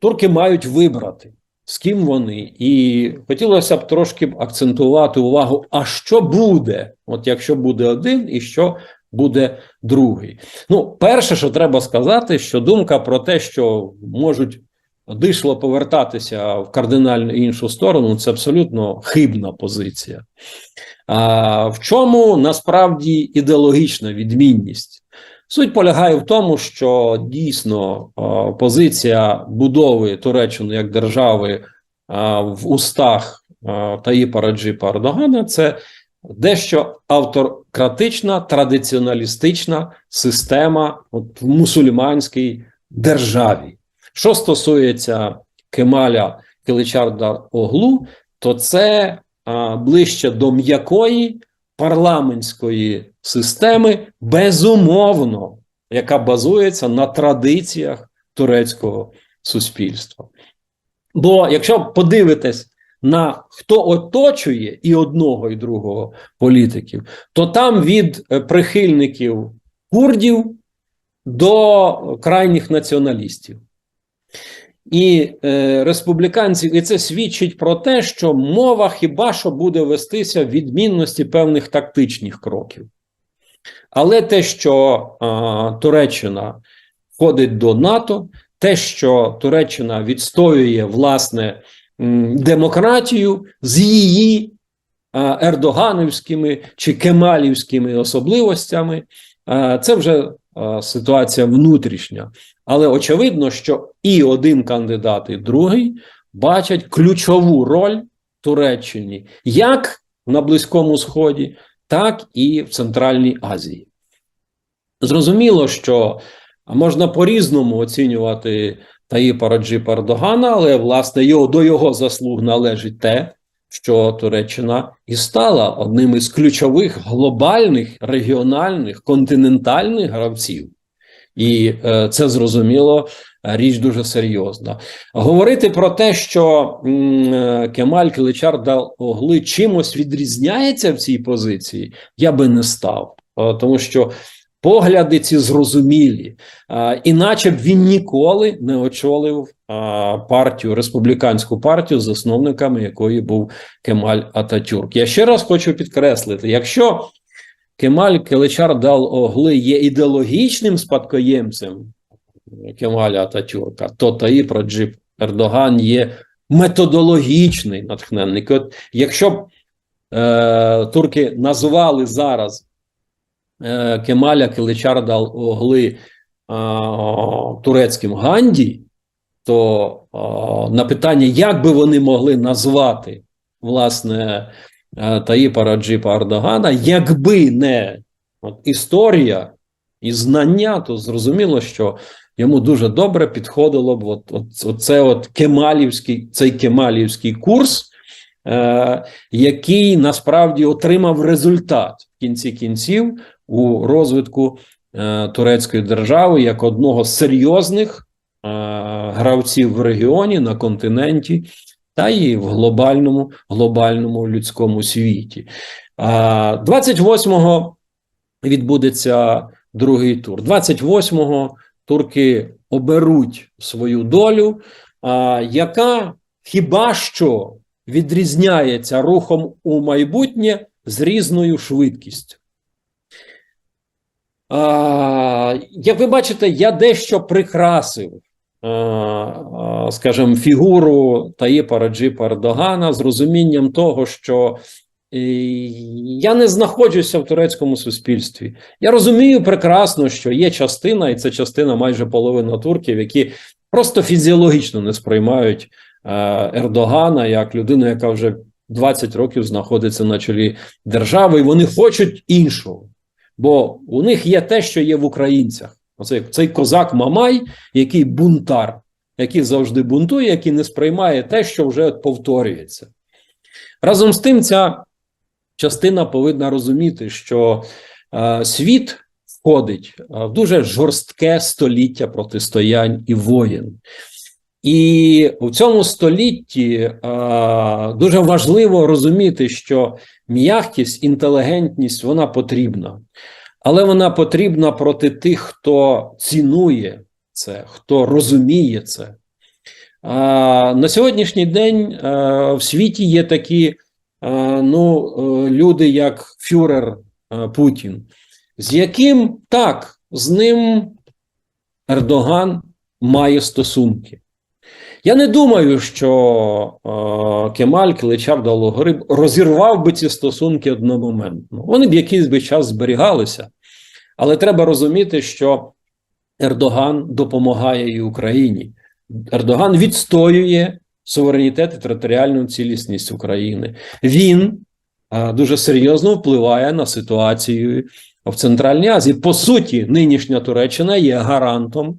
турки мають вибрати, з ким вони. І хотілося б трошки акцентувати увагу: а що буде, от якщо буде один, і що буде другий. Ну, перше, що треба сказати, що думка про те, що можуть дишло повертатися в кардинально іншу сторону, це абсолютно хибна позиція. А в чому насправді ідеологічна відмінність? Суть полягає в тому, що дійсно позиція будови Туреччини як держави в устах Таїпа Раджипа Ердогана – це дещо автократична, традиціоналістична система от, в мусульманській державі. Що стосується Кемаля Киличарда Оглу, то це ближче до м'якої парламентської системи, безумовно, яка базується на традиціях турецького суспільства. Бо якщо подивитись на хто оточує і одного, і другого політиків, то там від е, прихильників курдів до крайніх націоналістів. І е, республіканці, і це свідчить про те, що мова хіба що буде вестися в відмінності певних тактичних кроків. Але те, що е, Туреччина входить до НАТО, те, що Туреччина відстоює власне демократію з її е, ердоганівськими чи кемалівськими особливостями, е, це вже ситуація внутрішня. Але очевидно, що і один кандидат, і другий бачать ключову роль Туреччині як на Близькому Сході, так і в Центральній Азії. Зрозуміло, що можна по-різному оцінювати Таїпа Раджипа Ердогана, але власне його, до його заслуг належить те, що Туреччина і стала одним із ключових глобальних, регіональних, континентальних гравців. І е, це зрозуміло річ дуже серйозна. Говорити про те, що м, е, Кемаль Киличар Огли чимось відрізняється в цій позиції, я би не став, е, тому що погляди ці зрозумілі, іначе б він ніколи не очолив партію, республіканську партію, засновниками якої був Кемаль Ататюрк. Я ще раз хочу підкреслити: якщо Кемаль Келичар Дал Огли є ідеологічним спадкоємцем Кемаля Ататюрка, то Таїп Раджип Ердоган є методологічний натхненник. От Якщо б е, турки назвали зараз Кемаля Келичар Дал Огли е, турецьким Ганді, то е, на питання, як би вони могли назвати власне. Таїпа Раджипа Ардогана, якби не от, історія і знання, то зрозуміло, що йому дуже добре підходило б от, от, от от кемалівський, цей кемалівський курс, е, який насправді отримав результат кінці кінців у розвитку е, турецької держави як одного з серйозних е, гравців в регіоні на континенті та і в глобальному глобальному людському світі. 28-го відбудеться другий тур. 28-го турки оберуть свою долю, яка хіба що відрізняється рухом у майбутнє з різною швидкістю. Як ви бачите, я дещо прикрасив скажімо, фігуру Таїпа Раджипа Ердогана з розумінням того, що я не знаходжуся в турецькому суспільстві. Я розумію прекрасно, що є частина, і це частина майже половина турків, які просто фізіологічно не сприймають Ердогана як людину, яка вже 20 років знаходиться на чолі держави, і вони хочуть іншого. Бо у них є те, що є в українцях. Оцей цей козак Мамай, який бунтар, який завжди бунтує, який не сприймає те, що вже повторюється. Разом з тим, ця частина повинна розуміти, що е, світ входить в дуже жорстке століття протистоянь і воєн. І в цьому столітті е, дуже важливо розуміти, що м'якість, інтелігентність вона потрібна але вона потрібна проти тих, хто цінує це, хто розуміє це. А, на сьогоднішній день а, в світі є такі а, ну, е, люди, як Фюрер а, Путін, з яким так, з ним Ердоган має стосунки. Я не думаю, що е, Кемаль Киличар Дологриб розірвав би ці стосунки одномоментно. Вони б якийсь би час зберігалися, але треба розуміти, що Ердоган допомагає і Україні. Ердоган відстоює суверенітет і територіальну цілісність України. Він е, дуже серйозно впливає на ситуацію в Центральній Азії. По суті, нинішня Туреччина є гарантом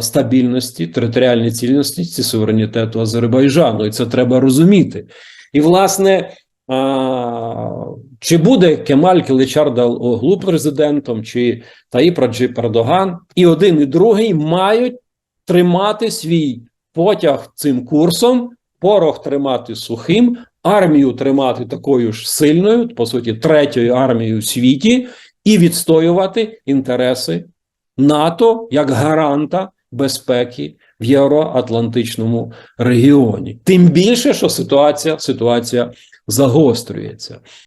стабільності, територіальної цілісності, суверенітету Азербайджану, і це треба розуміти. І, власне, а, чи буде Кемаль Киличар Оглу президентом, чи Таїп Раджип Ердоган, і один, і другий мають тримати свій потяг цим курсом, порох тримати сухим, армію тримати такою ж сильною, по суті, третьою армією в світі, і відстоювати інтереси НАТО як гаранта безпеки в євроатлантичному регіоні. Тим більше, що ситуація, ситуація загострюється.